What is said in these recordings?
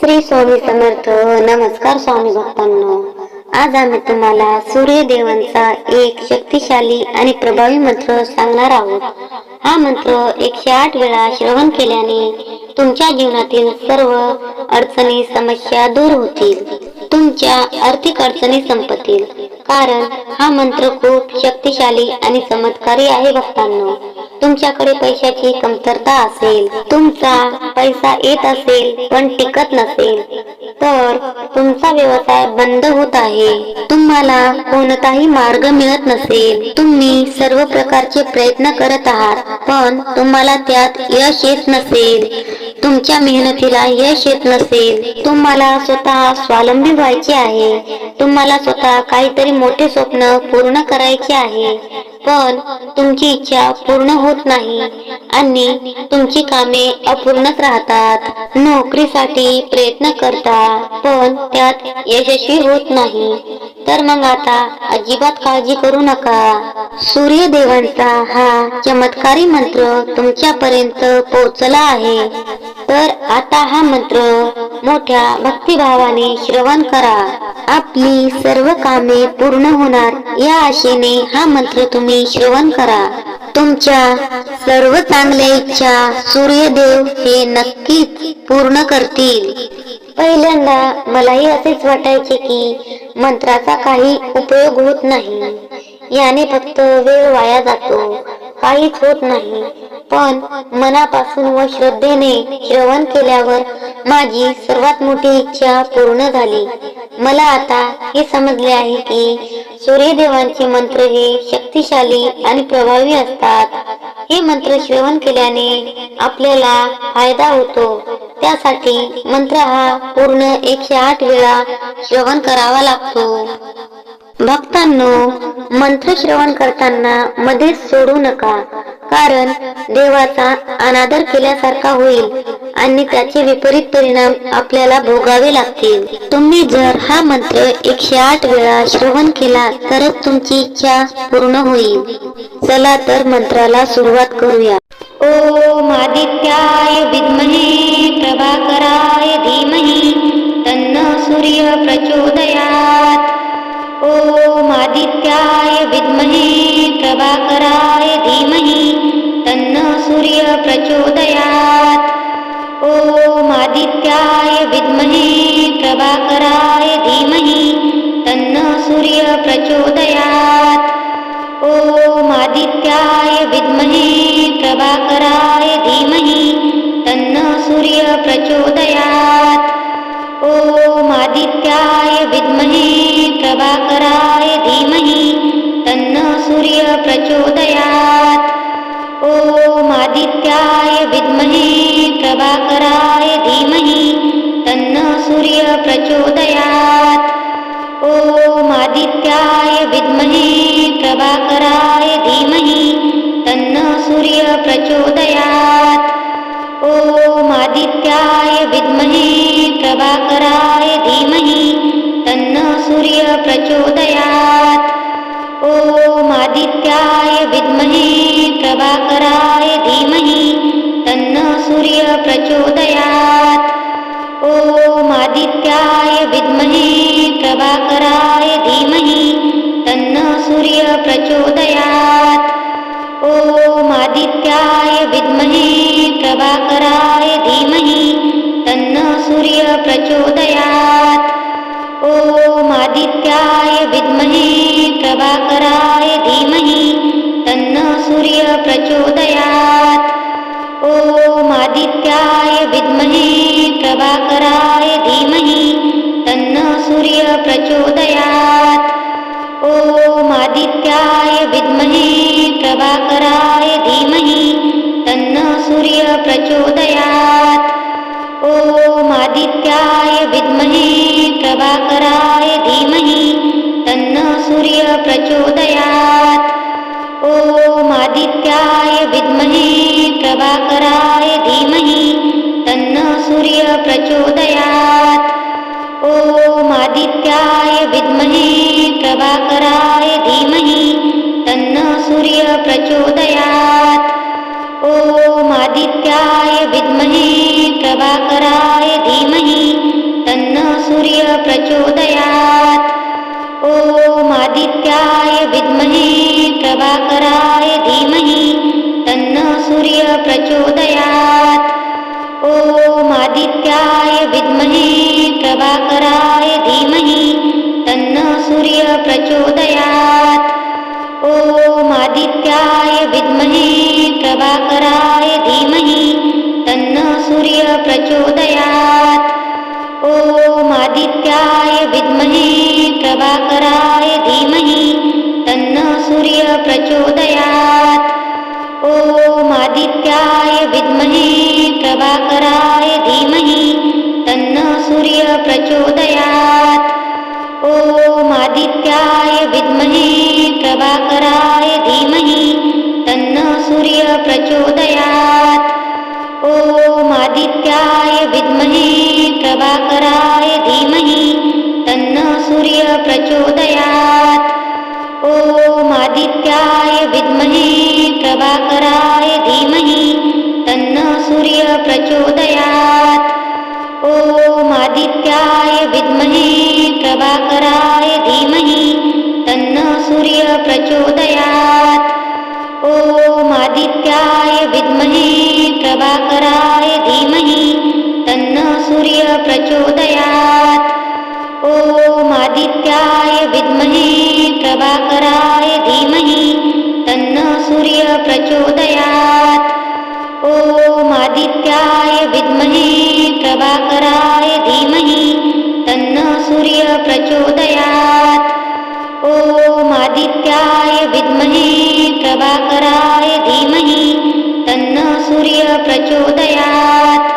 श्री स्वामी समर्थ. नमस्कार स्वामी भक्तांनो. आज आम्ही तुम्हाला सूर्यदेवांचा एक शक्तिशाली आणि प्रभावी मंत्र सांगणार आहोत. हा मंत्र एकशे आठ वेळा श्रवण केल्याने तुमच्या जीवनातील सर्व अडचणी समस्या दूर होतील. तुमच्या आर्थिक अडचणी संपतील. कारण हा मंत्र खूप शक्तिशाली आणि चमत्कारी आहे भक्तांनो. तुमच्याकडे पैशाची कमतरता असेल तुमचा पैसा येत असेल पण टिकत नसेल तर तुमचा व्यवसाय बंद होत आहे. तुम्हाला कोणताही मार्ग मिळत नसेल. तुम्ही सर्व प्रकारचे प्रयत्न करत आहात पण तुम्हाला त्यात यश येत नसेल. तुमच्या मेहनतीला यश येत नसेल. तुम्हाला स्वतः स्वावलंबी व्हायचे आहे. तुम्हाला स्वतः काहीतरी मोठे स्वप्न पूर्ण करायचे आहे. पण तुमची इच्छा पूर्ण होत नाही आणि तुमची कामे अपूर्णच राहतात. नोकरीसाठी प्रयत्न करता पण त्यात यशस्वी होत नाही. तर मग आता अजिबात काळजी करू नका. सूर्यदेवांचा हा चमत्कारी मंत्र तुमच्यापर्यंत पोहोचला आहे. तर आता हा मंत्र मोठ्या भक्तिभावाने श्रवण करा. आपली सर्व कामे पूर्ण होणार. या आशेने हा मंत्र तुम्ही श्रवण करा. तुमच्या सर्व चांगल्या इच्छा सूर्यदेव हे नक्कीच पूर्ण करतील. पहिल्यांदा मलाही असेच वाटायचे की मंत्राचा काही उपयोग होत नाही. याने फक्त वेळ वाया जातो. काहीच होत नाही. पण मनापासून व श्रद्धेने श्रवण केल्यावर माझी सर्वात मोठी इच्छा पूर्ण झाली. मला आता हे समजले आहे की सूर्यदेवांचे मंत्र हे शक्तिशाली आणि प्रभावी असतात. हे मंत्र श्रवण केल्याने आपल्याला फायदा होतो. त्यासाठी मंत्र हा पूर्ण एकशे आठ वेळा श्रवण करावा लागतो. भक्तांनो मंत्र श्रवण करताना मध्येच सोडू नका. कारण देवाचा अनादर केल्यासारखा होईल आणि त्याचे विपरीत परिणाम आपल्याला भोगावे लागतील. तुम्ही जर हा मंत्र एकशे आठ वेळा श्रवण केला तरच तुमची इच्छा पूर्ण होईल. चला तर मंत्राला सुरुवात करूया. ओम आदित्याय विद्महे प्रभाकराय धीमहि तन्न सूर्य प्रचोदयात. ॐ आदित्याय विद्महे प्रभाकराय प्रचोदयात्। ॐ आदित्याय विद्महे प्रभाकराय धीमहि तन्न सूर्य प्रचोदयात्। ॐ आदित्याय विद्महे प्रभाकराय धीमहि तन्न सूर्य प्रचोदयात्। ॐ आदित्याय विद्महे प्रभाकराय धीमहि तन्न सूर्य प्रचोदयात्। आदित्याय विद्महे प्रभाकराय धीमहि तन्न सूर्य प्रचोदयात्। ॐ आदित्याय विद्महे प्रभाकराय धीमहि तन्न सूर्य प्रचोदयात्। ॐ आदित्याय विद्महे प्रभाकराय धीमहि तन्न सूर्य प्रचोदयात्। ॐ आदित्याय प्रचोदयात्। ॐ आदित्याय विद्महे प्रभाकराय धीमहि तन्न सूर्य प्रचोदयात्। ॐ आदित्याय विद्महे प्रभाकराय धीमहि तन्न सूर्य प्रचोदयात्। ॐ आदित्याय विद्महे प्रभाकराय धीमहि तन्न सूर्य प्रचोदयात्। आदित्याय विद्महे प्रभाकराय धीमहि तन्न सूर्य प्रचोदयात्। ॐ आदित्याय विद्महे प्रभाकराय धीमहि तन्न सूर्य प्रचोदयात्। ॐ आदित्याय विद्महे प्रभाकराय धीमहि तन्न सूर्य प्रचोदयात्। ॐ आदित्याय विद्महे प्रभाकराय प्रचोदयात्। ॐ आदित्याय विद्महे प्रभाकराय धीमहि तन्न सूर्य प्रचोदयात्। ॐ आदित्याय विद्महे प्रभाकराय धीमहि तन्न सूर्य प्रचोदयात्। ॐ आदित्याय विद्महे प्रभाकराय धीमहि तन्न सूर्य प्रचोदयात्। आदित्याय विद्महे प्रभाकराय धीमहि तन्न सूर्य प्रचोदयात्। ॐ आदित्याय विद्महे प्रभाकराय धीमहि तन्न सूर्य प्रचोदयात्। ॐ आदित्याय विद्महे प्रभाकराय धीमहि तन्न सूर्य प्रचोदयात्। ॐ आदित्याय विद्महे प्रभाकराय धीमहि प्रचोदयात्। ॐ आदित्याय विद्महे प्रभाकराय धीमहि तन्न सूर्य प्रचोदयात्। ॐ आदित्याय विद्महे प्रभाकराय धीमहि तन्न सूर्य प्रचोदयात्। ॐ आदित्याय विद्महे प्रभाकराय धीमहि तन्न सूर्य प्रचोदयात्। ॐ आदित्याय विद्महे प्रभाकराय धीमहि तन्न सूर्य प्रचोदयात्। ॐ आदित्याय विद्महे प्रभाकराय धीमहि तन्न सूर्य प्रचोदयात्। ॐ आदित्याय विद्महे प्रभाकराय धीमहि तन्न सूर्य प्रचोदयात्। ॐ आदित्याय विद्महे प्रभाकराय प्रभाकराय धीमहि तन्न सूर्य प्रचोदयात्।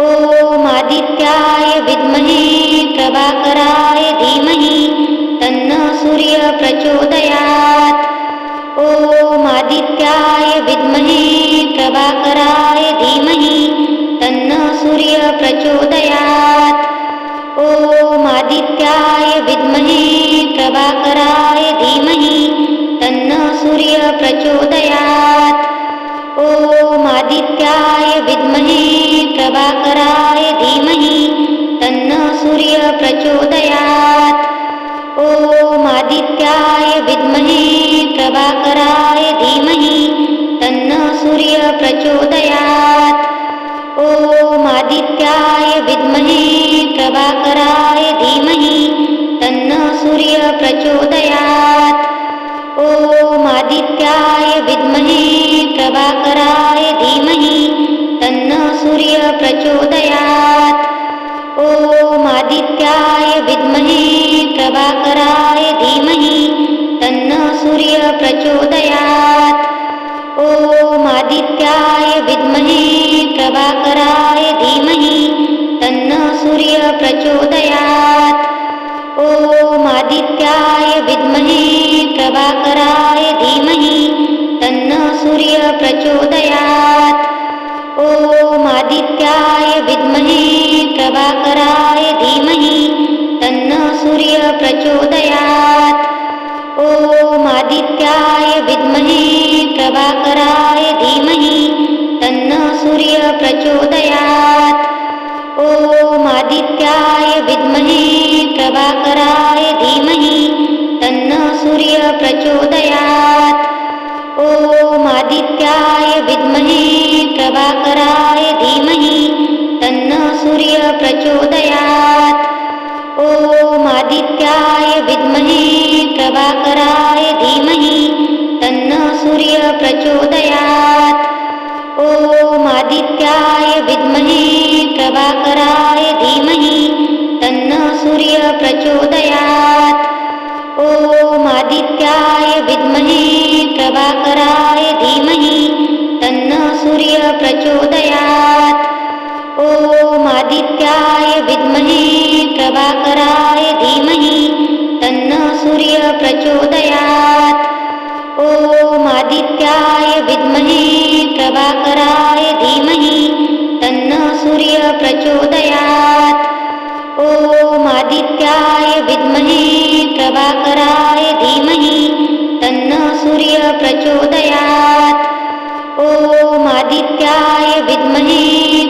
ॐ आदित्याय विद्महे प्रभाकराय धीमहि तन्न सूर्य प्रचोदयात्। ॐ आदित्याय विद्महे प्रभाकराय धीमहि तन्न सूर्य प्रचोदयात्। ॐ आदित्याय विद्महे प्रभाकराय धीमहि सूर्य प्रचोदयात्। ॐ आदित्याय विद्महे प्रभाकराय धीमहि तन्न सूर्य प्रचोदयात्। ॐ आदित्याय विद्महे प्रभाकराय धीमहि तन्न सूर्य प्रचोदयात्। ॐ आदित्याय विद्महे प्रभाकराय धीमहि तन्न सूर्य प्रचोदयात्। ॐ आदित्याय विद्महे प्रभाकराय धीमहि तन्न सूर्य प्रचोदयात्। ॐ आदित्याय विद्महे प्रभाकराय धीमहि तन्न सूर्य प्रचोदयात्। ॐ आदित्याय विद्महे प्रभाकराय धीमहि तन्न सूर्य प्रचोदयात्। ॐ आदित्याय विद्महे प्रभाकराय धीमहि तन्न सूर्य प्रचोदयात्। ॐ आदित्याय विद्महे प्रभाकराय धीमहि तन्न सूर्य प्रचोदयात्। ॐ आदित्याय विद्महे प्रभाकराय धीमहि तन्न सूर्य प्रचोदयात्। ॐ आदित्याय विद्महे प्रभाकराय धीमहि तन्न सूर्य प्रचोदयात्। ॐ आदित्याय विद्महे प्रभाकराय धीमहि तन्न सूर्य प्रचोदयात्। ॐ आदित्याय विद्महे प्रभाकराय धीमहि तन्न सूर्य प्रचोदयात्। ॐ आदित्याय विद्महे प्रभाकराय प्रचोदयात्। ॐ आदित्याय विद्महे प्रभाकराय धीमहि तन्न सूर्य प्रचोदयात्। ॐ आदित्याय विद्महे प्रभाकराय धीमहि तन्न सूर्य प्रचोदयात्। ॐ आदित्याय विद्महे प्रभाकराय आदित्याय विद्महे प्रभाकराय धीमहि तन्न सूर्य प्रचोदयात्। ॐ आदित्याय विद्महे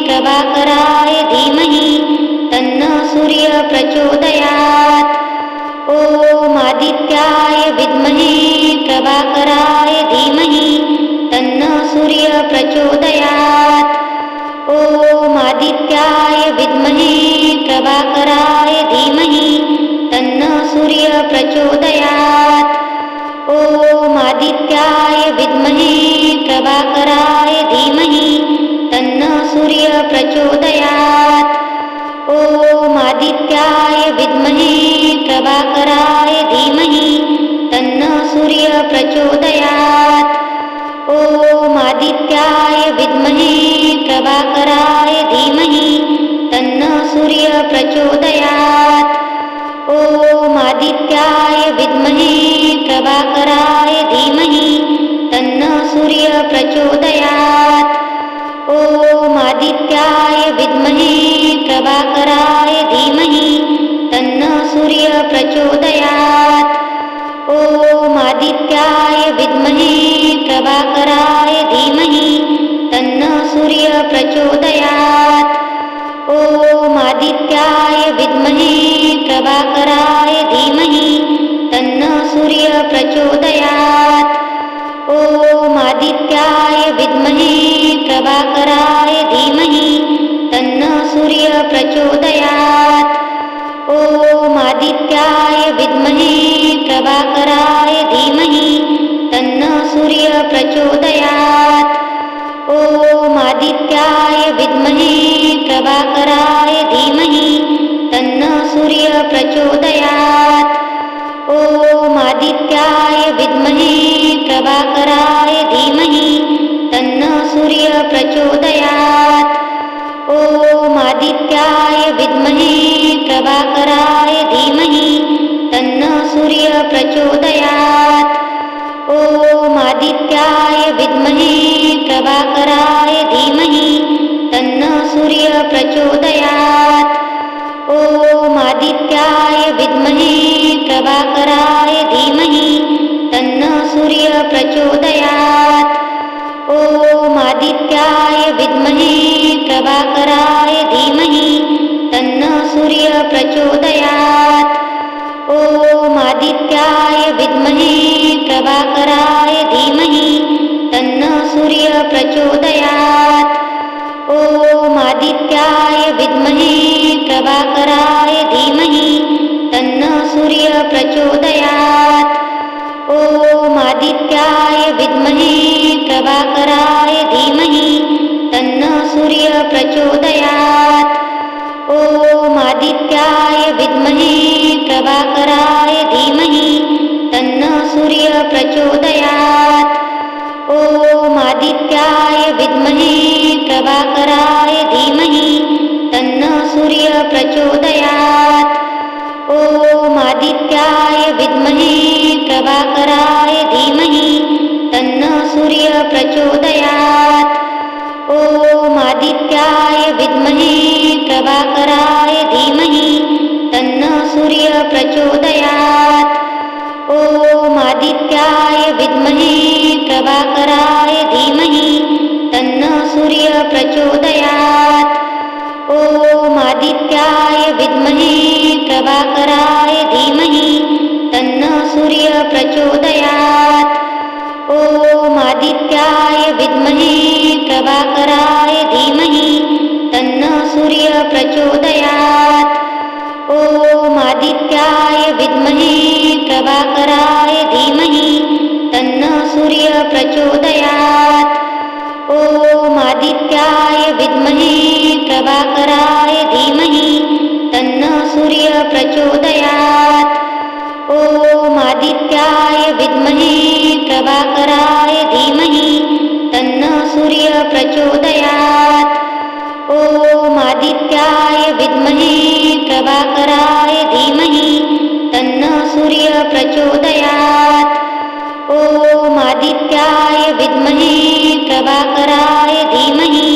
प्रभाकराय धीमहि तन्न सूर्य प्रचोदयात्। ॐ आदित्याय विद्महे प्रभाकराय धीमहि तन्न सूर्य प्रचोदयात्। ॐ आदित्याय विद्महे प्रभाकराय प्रचोदयात्। ॐ आदित्याय विद्महे प्रभाकराय धीमहि तन्न सूर्य प्रचोदयात्। ॐ आदित्याय विद्महे प्रभाकराय धीमहि तन्न सूर्य प्रचोदयात्। ॐ आदित्याय विद्महे प्रभाकराय धीमहि तन्न सूर्य प्रचोदयात्। आदित्याय विद्महे प्रभाकराय धीमहि तन्न सूर्य प्रचोदयात्। ॐ आदित्याय विद्महे प्रभाकराय धीमहि तन्न सूर्य प्रचोदयात्। ॐ आदित्याय विद्महे प्रभाकराय धीमहि तन्न सूर्य प्रचोदयात्। ॐ आदित्याय विद्महे प्रभाकराय धीमहि तन्न सूर्य प्रचोदयात्। ॐ आदित्याय विद्महे प्रभाकराय धीमहि तन्न सूर्य प्रचोदयात्। ॐ आदित्याय विद्महे प्रभाकराय धीमहि तन्न सूर्य प्रचोदयात्। ॐ आदित्याय विद्महे प्रभाकराय धीमहि तन्न सूर्य प्रचोदयात्। ॐ आदित्याय विद्महे प्रभाकराय धीमहि तन्न सूर्य प्रचोदयात्। ॐ आदित्याय विद्महे प्रभाकराय धीमहि तन्न सूर्य प्रचोदयात्। ॐ आदित्याय विद्महे प्रभाकराय धीमहि सूर्य प्रचोदयात्। ॐ आदित्याय विद्महे प्रभाकराय धीमहि तन्न सूर्य प्रचोदयात्। ॐ आदित्याय विद्महे प्रभाकराय धीमहि तन्न सूर्य प्रचोदयात्। ॐ आदित्याय विद्महे प्रभाकराय धीमहि तन्न सूर्य प्रचोदयात्। आदित्याय विद्महे प्रभाकराय धीमहि तन्न सूर्य प्रचोदयात्। ॐ आदित्याय विद्महे प्रभाकराय धीमहि तन्न सूर्य प्रचोदयात्। ॐ आदित्याय विद्महे प्रभाकराय धीमहि तन्न सूर्य प्रचोदयात्। ॐ आदित्याय विद्महे प्रभाकराय प्रचोदयात्। ॐ आदित्याय विद्महे प्रभाकराय धीमहि तन्न सूर्य प्रचोदयात्। ॐ आदित्याय विद्महे प्रभाकराय धीमहि तन्न सूर्य प्रचोदयात्। ॐ आदित्याय विद्महे प्रभाकराय धीमहि तन्न सूर्य प्रचोदयात्। आदित्याय विद्महे प्रभाकराय धीमहि तन्नः सूर्य प्रचोदयात्। ॐ आदित्याय विद्महे प्रभाकराय धीमहि तन्नः सूर्य प्रचोदयात्। ॐ आदित्याय विद्महे प्रभाकराय धीमहि तन्नः सूर्य प्रचोदयात्। ॐ आदित्याय विद्महे प्रभाकराय आदित्याय विद्महे प्रभाकराय धीमहि तन्न सूर्य प्रचोदयात्। ॐ आदित्याय विद्महे प्रभाकराय धीमहि तन्न सूर्य प्रचोदयात्। ॐ आदित्याय विद्महे प्रभाकराय धीमहि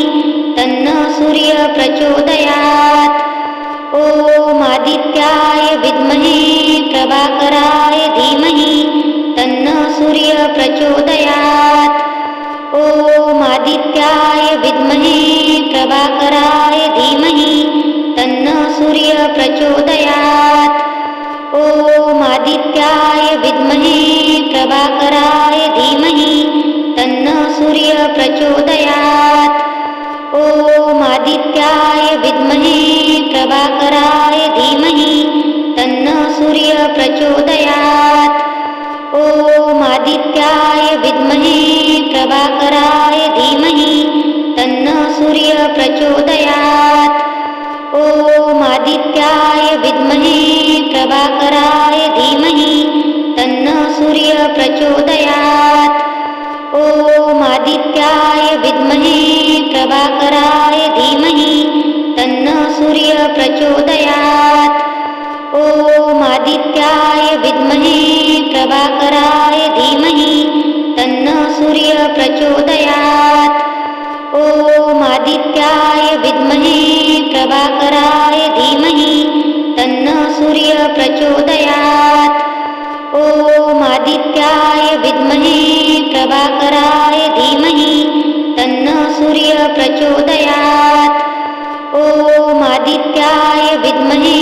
तन्न सूर्य प्रचोदयात्। ॐ आदित्याय विद्महे प्रभाकराय प्रचोदयात्। ॐ आदित्याय विद्महे प्रभाकराय धीमहि तन्न सूर्य प्रचोदयात्। ॐ आदित्याय विद्महे प्रभाकराय धीमहि तन्न सूर्य प्रचोदयात्। ॐ आदित्याय विद्महे प्रभाकराय धीमहि तन्न सूर्य प्रचोदयात्। आदित्याय विद्महे प्रभाकराय धीमहि तन्न सूर्य प्रचोदयात्। ॐ आदित्याय विद्महे प्रभाकराय धीमहि तन्न सूर्य प्रचोदयात्। ॐ आदित्याय विद्महे प्रभाकराय धीमहि तन्न सूर्य प्रचोदयात्। ॐ आदित्याय विद्महे प्रभाकराय प्रचोदयात्। ॐ आदित्याय विद्महे प्रभाकराय धीमहि तन्न सूर्य प्रचोदयात्। ॐ आदित्याय विद्महे प्रभाकराय धीमहि तन्न सूर्य प्रचोदयात्। ॐ आदित्याय विद्महे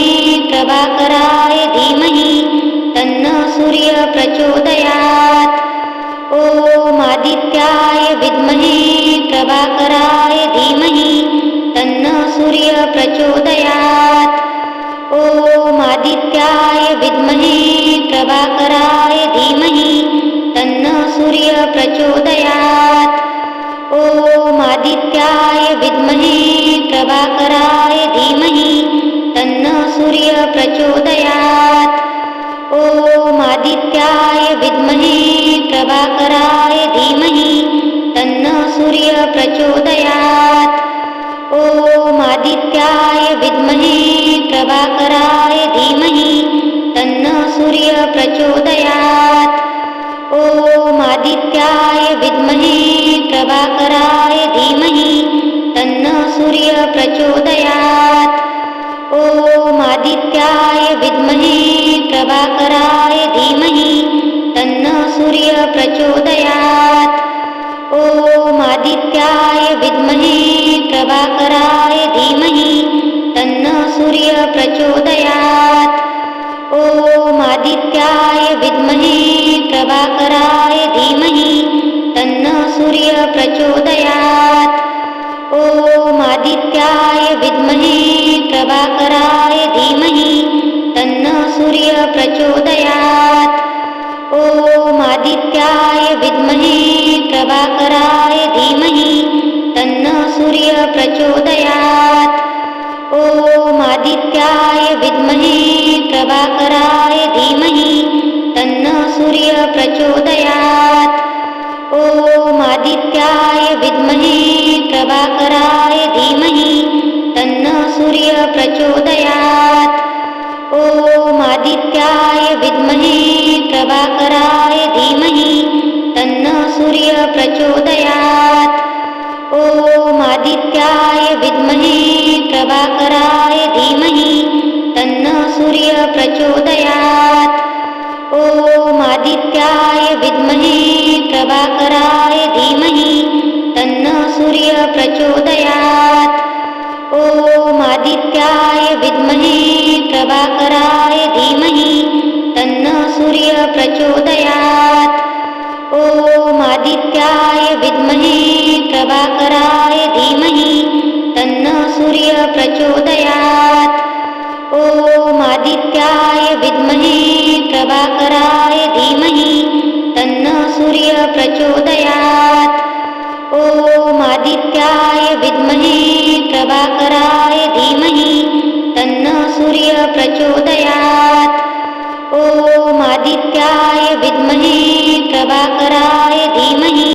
प्रभाकराय धीमहि तन्न सूर्य प्रचोदयात्। आदित्याय विद्महे प्रभाकराय धीमहि तन्न सूर्य प्रचोदयात्। ॐ आदित्याय विद्महे प्रभाकराय धीमहि तन्न सूर्य प्रचोदयात्। ॐ आदित्याय विद्महे प्रभाकराय धीमहि तन्न सूर्य प्रचोदयात्। ॐ आदित्याय विद्महे प्रभाकराय प्रचोदयात्। ॐ आदित्याय विद्महे प्रभाकराय धीमहि तन्न सूर्य प्रचोदयात्। ॐ आदित्याय विद्महे प्रभाकराय धीमहि तन्न सूर्य प्रचोदयात्। ॐ आदित्याय विद्महे प्रभाकराय धीमहि तन्न सूर्य प्रचोदयात्। आदित्याय विद्महे प्रभाकराय धीमहि तन्न सूर्य प्रचोदयात्। ॐ आदित्याय विद्महे प्रभाकराय धीमहि तन्न सूर्य प्रचोदयात्। ॐ आदित्याय विद्महे प्रभाकराय धीमहि तन्न सूर्य प्रचोदयात्। ॐ आदित्याय विद्महे प्रभाकराय प्रचोदयात्। ॐ आदित्याय विद्महे प्रभाकराय धीमहि तन्न सूर्य प्रचोदयात्। ॐ आदित्याय विद्महे प्रभाकराय धीमहि तन्न सूर्य प्रचोदयात्। ॐ आदित्याय विद्महे प्रभाकराय धीमहि तन्न सूर्य प्रचोदयात्। आदित्याय विद्महे प्रभाकराय धीमहि तन्न सूर्य प्रचोदयात्। ॐ आदित्याय विद्महे प्रभाकराय धीमहि तन्न सूर्य प्रचोदयात्। ॐ आदित्याय विद्महे प्रभाकराय धीमहि तन्न सूर्य प्रचोदयात्। ॐ आदित्याय विद्महे प्रभाकराय प्रचोदयात्। ॐ आदित्याय विद्महे प्रभाकराय धीमहि तन्न सूर्य प्रचोदयात्। ॐ आदित्याय विद्महे प्रभाकराय धीमहि तन्न सूर्य प्रचोदयात्। ॐ आदित्याय विद्महे प्रभाकराय धीमहि